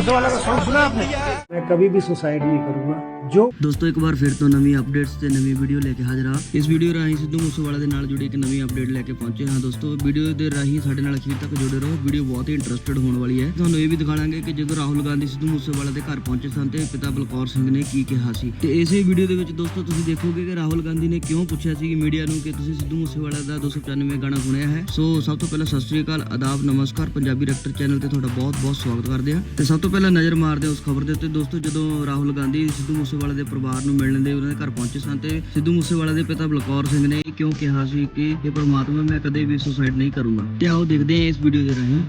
मूसेवाला का सॉन्ग सुना आपने मैं कभी भी सुसाइड नहीं करूंगा ਜੋ ਦੋਸਤੋ, ਇੱਕ ਵਾਰ ਫਿਰ ਤੋਂ ਨਵੀਂ ਅਪਡੇਟਸ ਤੇ ਨਵੀਂ ਵੀਡੀਓ ਲੈ ਕੇ ਹਾਜ਼ਰ ਆ ਇਸ ਵੀਡੀਓ ਰਾਹੀਂ ਸਿੱਧੂ ਮੂਸੇਵਾਲਾ ਦੇ ਨਾਲ ਜੁੜੀ ਇੱਕ ਨਵੀਂ ਅਪਡੇਟ ਲੈ ਕੇ ਪਹੁੰਚੇ ਹਾਂ। ਦੋਸਤੋ ਵੀਡੀਓ ਦੇ ਰਾਹੀਂ ਸਾਡੇ ਨਾਲ ਅਖੀਰ ਤੱਕ ਜੁੜੇ ਰਹੋ। ਵੀਡੀਓ ਬਹੁਤ ਹੀ ਇੰਟਰਸਟਿਡ ਹੋਣ ਵਾਲੀ ਹੈ। ਤੁਹਾਨੂੰ ਇਹ ਵੀ ਦਿਖਾਵਾਂਗੇ ਕਿ ਜਦੋਂ ਰਾਹੁਲ ਗਾਂਧੀ ਸਿੱਧੂ ਮੂਸੇਵਾਲਾ ਦੇ ਘਰ ਪਹੁੰਚੇ ਸਨ ਤੇ ਪਿਤਾ ਬਲਕੌਰ ਸਿੰਘ ਨੇ ਕੀ ਕਿਹਾ ਸੀ। ਤੇ ਇਸੇ ਵੀਡੀਓ ਦੇ ਵਿੱਚ ਦੋਸਤੋ, ਤੁਸੀਂ ਦੇਖੋਗੇ ਕਿ ਰਾਹੁਲ ਗਾਂਧੀ ਨੇ ਕਿਉਂ ਪੁੱਛਿਆ ਸੀ ਮੀਡੀਆ ਨੂੰ ਕਿ ਤੁਸੀਂ ਸਿੱਧੂ ਮੂਸੇਵਾਲਾ ਦਾ 295 ਗਾਣਾ ਸੁਣਿਆ ਹੈ? ਸੋ ਸਭ ਤੋਂ ਪਹਿਲਾਂ ਸਤਿ ਸ੍ਰੀ ਅਕਾਲ, ਆਦਾਬ, ਨਮਸਕਾਰ। ਪੰਜਾਬੀ ਰੈਕਟਰ ਚੈਨਲ ਤੇ ਤੁਹਾਡਾ ਬਹੁਤ ਬਹੁਤ ਸਵਾਗਤ ਕਰਦੇ ਹਾਂ। ਤੇ ਸਭ ਤੋਂ ਪਹਿਲਾਂ ਨਜ਼ਰ ਮਾਰਦੇ ਹਾਂ ਉਸ ਖਬਰ ਦੇ ਉੱਤੇ। ਦੋਸਤੋ, ਜਦੋਂ ਰਾਹੁਲ ਗਾਂਧੀ ਸਿੱਧੂ ਮੂਸੇਵਾਲਾ ਦੇ ਪਰਿਵਾਰ ਨੂੰ ਮਿਲਣ ਦੇ ਉਹਨਾਂ ਦੇ ਘਰ ਪਹੁੰਚੇ ਸਨ ਤੇ ਸਿੱਧੂ ਮੂਸੇਵਾਲਾ ਦੇ ਪਿਤਾ ਬਲਕੌਰ ਸਿੰਘ ਨੇ ਕਿਉਂ ਕਿਹਾ ਸੀ ਕਿ ਇਹ ਪਰਮਾਤਮਾ ਮੈਂ ਕਦੇ ਵੀ ਸੁਸਾਈਡ ਨਹੀਂ ਕਰੂੰਗਾ ਤੇ ਆਓ ਦੇਖਦੇ ਹਾਂ ਇਸ ਵੀਡੀਓ ਦੇ ਰਾਹੀਂ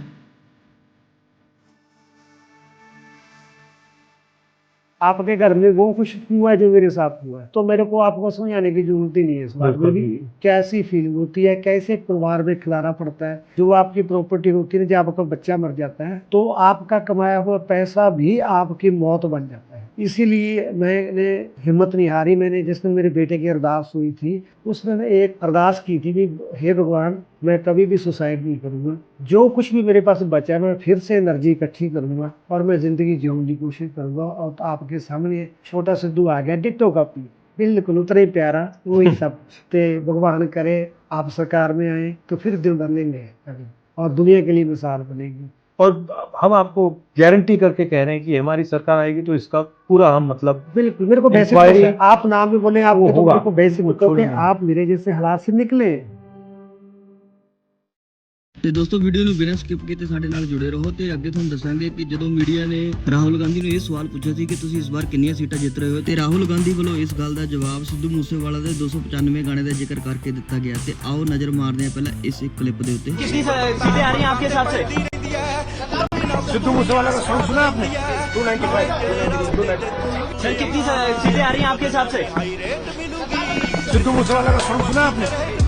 आपके घर में वो कुछ हुआ है जो मेरे साथ हुआ है तो मेरे को आपको समझाने की जरूरत ही नहीं है इस बात में भी कैसी फीलिंग होती है कैसे परिवार में खिलाना पड़ता है जो आपकी प्रॉपर्टी होती है जब आपका बच्चा मर जाता है तो आपका कमाया हुआ पैसा भी आपकी मौत बन जाता है इसीलिए मैंने हिम्मत नहीं हारी। मैंने जिस दिन मेरे बेटे की अरदास हुई थी उस दिन एक अरदास की थी कि हे भगवान मैं कभी भी सुसाइड नहीं करूँगा। जो कुछ भी मेरे पास बचा है मैं फिर से एनर्जी इकट्ठी करूँगा और मैं ज़िंदगी जीने की कोशिश करूँगा। और आपके सामने छोटा सिद्धू आ गया डिट्टो कापी बिल्कुल उतना ही प्यारा वही सब। ते भगवान करे आप सरकार में आए तो फिर दिल बनेंगे और दुनिया के लिए मिसाल बनेगी। और हम आपको गारंटी करके कह रहे हैं कि हमारी सरकार आएगी तो इसका पूरा हम मतलब बिल्कुल मेरे को वैसे Inquiry- पता है। आप नाम भी बोले आप वो तो होगा। मेरे को वैसे वो क्योंकि छोड़ना। आप मेरे जैसे हालात से निकले ਤੇ ਦੋਸਤੋ ਵੀਡੀਓ ਨੂੰ ਬਿਨਾਂ ਸਕਿਪ ਕੀਤੇ ਸਾਡੇ ਨਾਲ ਜੁੜੇ ਰਹੋ ਤੇ ਅੱਗੇ ਤੁਹਾਨੂੰ ਦੱਸਾਂਗੇ ਕਿ ਜਦੋਂ ਮੀਡੀਆ ਨੇ ਰਾਹੁਲ ਗਾਂਧੀ ਨੂੰ ਇਹ ਸਵਾਲ ਪੁੱਛਿਆ ਸੀ ਕਿ ਤੁਸੀਂ ਇਸ ਵਾਰ ਕਿੰਨੀਆਂ ਸੀਟਾਂ ਜਿੱਤ ਰਹੇ ਹੋ ਤੇ ਰਾਹੁਲ ਗਾਂਧੀ ਵੱਲੋਂ ਇਸ ਗੱਲ ਦਾ ਜਵਾਬ ਸਿੱਧੂ ਮੂਸੇਵਾਲਾ ਦੇ 295 ਗਾਣੇ ਦਾ ਜ਼ਿਕਰ ਕਰਕੇ ਦਿੱਤਾ ਗਿਆ ਤੇ ਆਓ ਨਜ਼ਰ ਮਾਰਦੇ ਹਾਂ ਪਹਿਲਾਂ ਇਸ ਇੱਕ ਕਲਿੱਪ ਦੇ ਉੱਤੇ कितनी सीटें आ रही हैं आपके हिसाब से सिद्धू मूसेवाला का सॉन्ग सुना आपने 295 सर कितनी सीटें आ रही हैं आपके हिसाब से सिद्धू मूसेवाला का सॉन्ग सुना आपने 295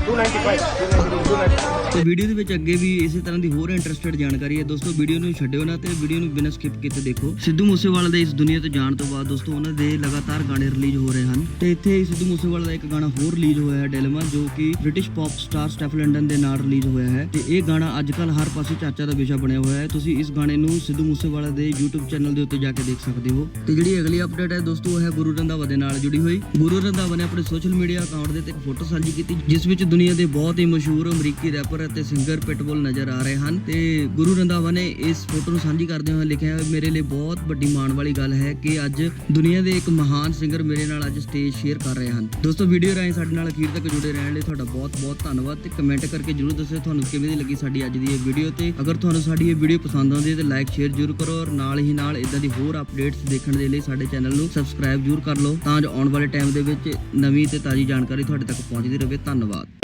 ਤੇ ਵੀਡੀਓ ਦੇ ਵਿੱਚ ਅੱਗੇ ਵੀ ਇਸੇ ਤਰ੍ਹਾਂ ਦੀ ਹੋਰ ਇੰਟਰਸਟਿਡ ਜਾਣਕਾਰੀ ਹੈ। ਦੋਸਤੋ, ਵੀਡੀਓ ਨੂੰ ਛੱਡਿਓ ਨਾ ਤੇ ਵੀਡੀਓ ਨੂੰ ਬਿਨਾਂ ਸਕਿਪ ਕੀਤੇ ਦੇਖੋ। ਸਿੱਧੂ ਮੂਸੇਵਾਲਾ ਦੇ ਇਸ ਦੁਨੀਆ ਤੋਂ ਜਾਣ ਤੋਂ ਬਾਅਦ ਦੋਸਤੋ, ਉਹਨਾਂ ਦੇ ਲਗਾਤਾਰ ਗਾਣੇ ਰਿਲੀਜ਼ ਹੋ ਰਹੇ ਹਨ। ਤੇ ਇੱਥੇ ਹੀ ਸਿੱਧੂ ਮੂਸੇਵਾਲਾ ਦਾ ਇੱਕ ਗਾਣਾ ਹੋਰ ਰਿਲੀਜ਼ ਹੋਇਆ ਹੈ ਡੈਲਮਾ, ਜੋ ਕਿ British pop star Steff London ਦੇ ਨਾਲ ਰਿਲੀਜ਼ ਹੋਇਆ ਹੈ। ਤੇ ਇਹ ਗਾਣਾ ਅੱਜਕੱਲ ਹਰ ਪਾਸੇ ਚਰਚਾ ਦਾ ਵਿਸ਼ਾ ਬਣਿਆ ਹੋਇਆ ਹੈ। ਤੁਸੀਂ ਇਸ ਗਾਣੇ ਨੂੰ ਸਿੱਧੂ ਮੂਸੇਵਾਲਾ ਦੇ YouTube ਚੈਨਲ ਦੇ ਉੱਤੇ ਜਾ ਕੇ ਦੇਖ ਸਕਦੇ ਹੋ। ਤੇ ਜਿਹੜੀ ਅਗਲੀ ਅਪਡੇਟ ਹੈ ਦੋਸਤੋ, ਉਹ ਹੈ ਗੁਰੂ ਰੰਧਾਵਾ ਦੇ ਨਾਲ ਜੁੜੀ ਹੋਈ। ਗੁਰੂ ਰੰਧਾਵਾ ਨੇ ਆਪਣੇ ਸੋਸ਼ਲ ਮੀਡੀਆ ਅਕਾਊਂਟ ਦੇ ਉੱਤੇ ਇੱਕ ਫੋਟੋ ਸਾਂਝੀ ਕੀਤੀ, ਜਿਸ ਵਿੱਚ ਦੁਨੀਆ ਦੇ ਬਹੁਤ ਹੀ ਮਸ਼ਹੂਰ ਅਮਰੀਕੀ ਰੈਪਰ ਅਤੇ ਸਿੰਗਰ ਪਿਟਬੁਲ ਨਜ਼ਰ ਆ ਰਹੇ ਹਨ ਤੇ ਗੁਰੂ ਰੰਧਾਵਾ ਨੇ ਇਸ ਫੋਟੋ ਨੂੰ ਸਾਂਝੀ ਕਰਦੇ ਹੋਏ ਲਿਖਿਆ ਮੇਰੇ ਲਈ ਬਹੁਤ ਵੱਡੀ ਮਾਣ ਵਾਲੀ ਗੱਲ ਹੈ ਕਿ ਅੱਜ ਦੁਨੀਆ ਦੇ ਇੱਕ ਮਹਾਨ ਸਿੰਗਰ ਮੇਰੇ ਨਾਲ ਅੱਜ ਸਟੇਜ ਸ਼ੇਅਰ ਕਰ ਰਹੇ ਹਨ। ਦੋਸਤੋ ਵੀਡੀਓ ਰਾਹੀਂ ਸਾਡੇ ਨਾਲ ਅਖੀਰ ਤੱਕ ਜੁੜੇ ਰਹਿਣ ਲਈ ਤੁਹਾਡਾ ਬਹੁਤ ਬਹੁਤ ਧੰਨਵਾਦ ਤੇ ਕਮੈਂਟ ਕਰਕੇ ਜਰੂਰ ਦੱਸਿਓ ਤੁਹਾਨੂੰ ਕਿਵੇਂ ਦੀ ਲੱਗੀ ਸਾਡੀ ਅੱਜ ਦੀ ਇਹ ਵੀਡੀਓ ਤੇ। ਅਗਰ ਤੁਹਾਨੂੰ ਸਾਡੀ ਇਹ ਵੀਡੀਓ ਪਸੰਦ ਆਉਂਦੀ ਹੈ ਤੇ ਲਾਈਕ ਸ਼ੇਅਰ ਜਰੂਰ ਕਰੋ ਔਰ ਨਾਲ ਹੀ ਨਾਲ ਇਦਾਂ ਦੀ ਹੋਰ ਅਪਡੇਟਸ ਦੇਖਣ ਦੇ ਲਈ ਸਾਡੇ ਚੈਨਲ ਨੂੰ ਸਬਸਕ੍ਰਾਈਬ ਜਰੂਰ ਕਰ ਲਓ ਤਾਂ ਜੋ ਆਉਣ ਵਾਲੇ ਟਾਈਮ ਦੇ ਵਿੱਚ ਨਵੀਂ ਤੇ ਤਾਜ਼ੀ ਜਾਣਕਾਰੀ ਤੁਹਾਡੇ ਤੱਕ ਪਹੁੰਚਦੀ ਰਹੇ। ਧੰਨਵਾਦ।